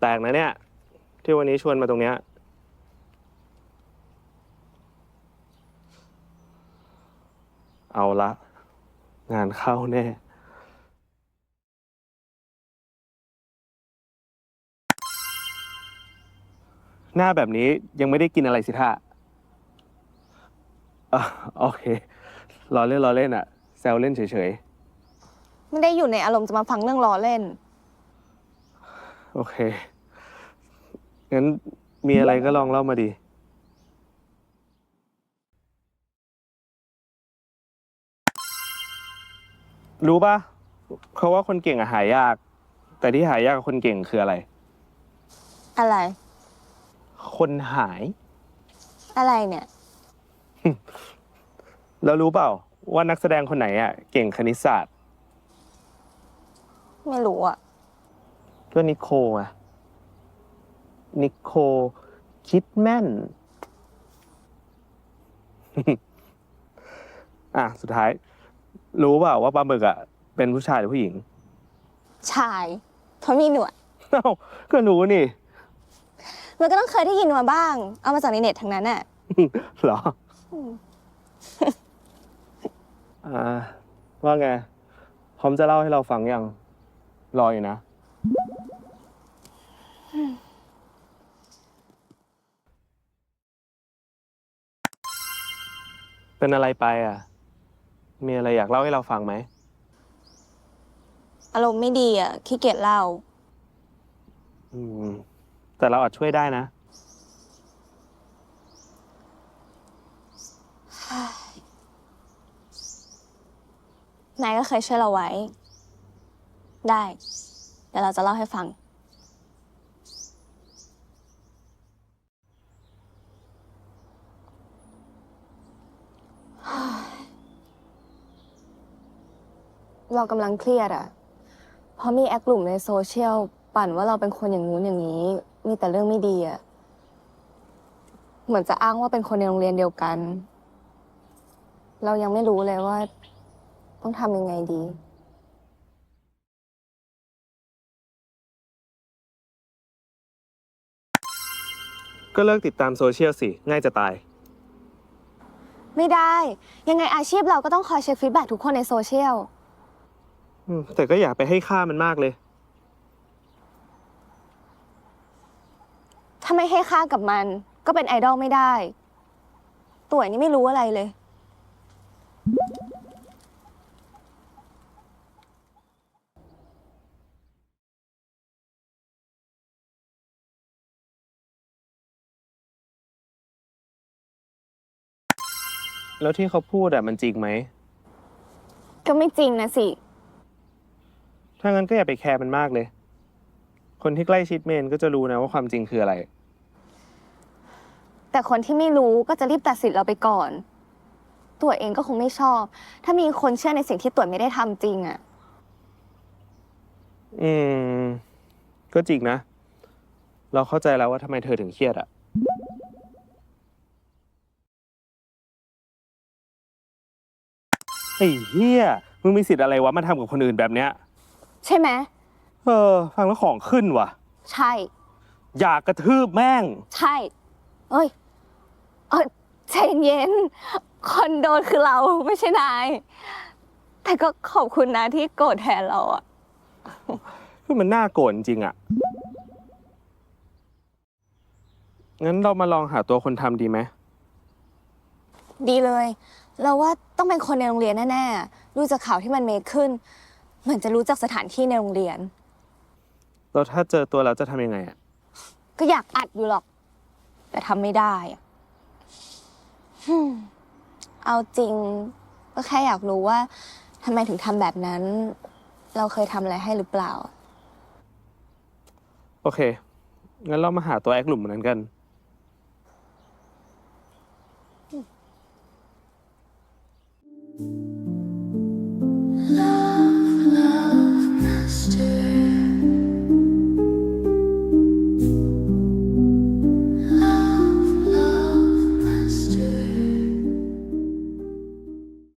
แตกนะเนี่ย ที่วันนี้ชวนมาตรงเนี้ย เอาละ งานเข้าแน่หน้าแบบนี้ยังไม่ได้กินอะไรสิท่าโอเครอเล่นรอเล่นอะแซวเล่นเฉยไม่ได้อยู่ในอารมณ์จะมาฟังเรื่องล้อเล่น โอเค งั้นมีอะไรก็ลองเล่ามาดี รู้ปะเขาว่าคนเก่งอะหายาก แต่ที่หายากกับคนเก่งคืออะไร อะไร คนหาย อะไรเนี่ย แล้วรู้เปล่า ว่านักแสดงคนไหนอะเก่งคณิตศาสตร์ ไม่รู้อะ ก็นิโคลอะนิโคลคิดแม่น อะ สุดท้าย รู้เปล่าว่าปลาหมึกอะเป็นผู้ชายหรือผู้หญิง ชายเพราะมีหนวด เอ้าก็รู้นี่ มันก็ต้องเคยได้ยินมาบ้าง เอามาจากในเน็ตทั้งนั้นอะ เหรอ อ่า ว่าไง พร้อมจะเล่าให้เราฟังยัง รออยู่นะ เป็นอะไรไปอะ มีอะไรอยากเล่าให้เราฟังไหม อารมณ์ไม่ดีอะขี้เกียจเล่า อืม แต่เราอาจช่วยได้นะ นายก็เคยช่วยเราไว้ ได้ เดี๋ยวเราจะเล่าให้ฟัง เรากำลังเครียดอะเพราะมีแอคกลุ่มในโซเชียลปั่นว่าเราเป็นคนอย่างงู้นอย่างนี้ มีแต่เรื่องไม่ดีอะเหมือนจะอ้างว่าเป็นคนในโรงเรียนเดียวกัน เรายังไม่รู้เลยว่า ต้องทำยังไงดีก็เลิกติดตามโซเชียลสิ ง่ายจะตาย ไม่ได้ ยังไงอาชีพเราก็ต้องคอยเช็คฟีดแบ็ทุกคนในโซเชียล อืมแต่ก็อย่าไปให้ค่ามันมากเลย ถ้าไม่ให้ค่ากับมัน ก็เป็นไอดอลไม่ได้ ตัวนี้ไม่รู้อะไรเลย แล้วที่เขาพูดอะมันจริงไหม ก็ไม่จริงนะสิ ถ้างั้นก็อย่าไปแคร์มันมากเลย คนที่ใกล้ชิดเมนก็จะรู้นะว่าความจริงคืออะไร แต่คนที่ไม่รู้ก็จะรีบตัดสินเราไปก่อน ตัวเองก็คงไม่ชอบ ถ้ามีคนเชื่อในสิ่งที่ตัวไม่ได้ทำจริงอะอืม ก็จริงนะ เราเข้าใจแล้วว่าทำไมเธอถึงเครียดอะไอ้เฮียมึงมีสิทธิ์อะไรวะมาทำกับคนอื่นแบบเนี้ย ใช่ไหมเออ ฟังแล้วของขึ้นว่ะ ใช่ อยากกระทืบแม่ง ใช่ เอ้ยเออใจเย็นๆคนโดนคือเราไม่ใช่นาย แต่ก็ขอบคุณนะที่โกรธแทนเราอะคือมันน่าโกรธจริงอะงั้นเรามาลองหาตัวคนทำดีไหม ดีเลย เราว่าต้องเป็นคนในโรงเรียนแน่ๆ ดูจากข่าวที่มันเมคขึ้น เหมือนจะรู้จักสถานที่ในโรงเรียน แล้วถ้าเจอตัวเราจะทำยังไงอะก็อยากอัดอยู่หรอก แต่ทำไม่ได้อ่มเอาจริง ก็แค่อยากรู้ว่าทำไมถึงทำแบบนั้น เราเคยทำอะไรให้หรือเปล่า โอเค งั้นเรามาหาตัวแอคหลุมเหมือนกัน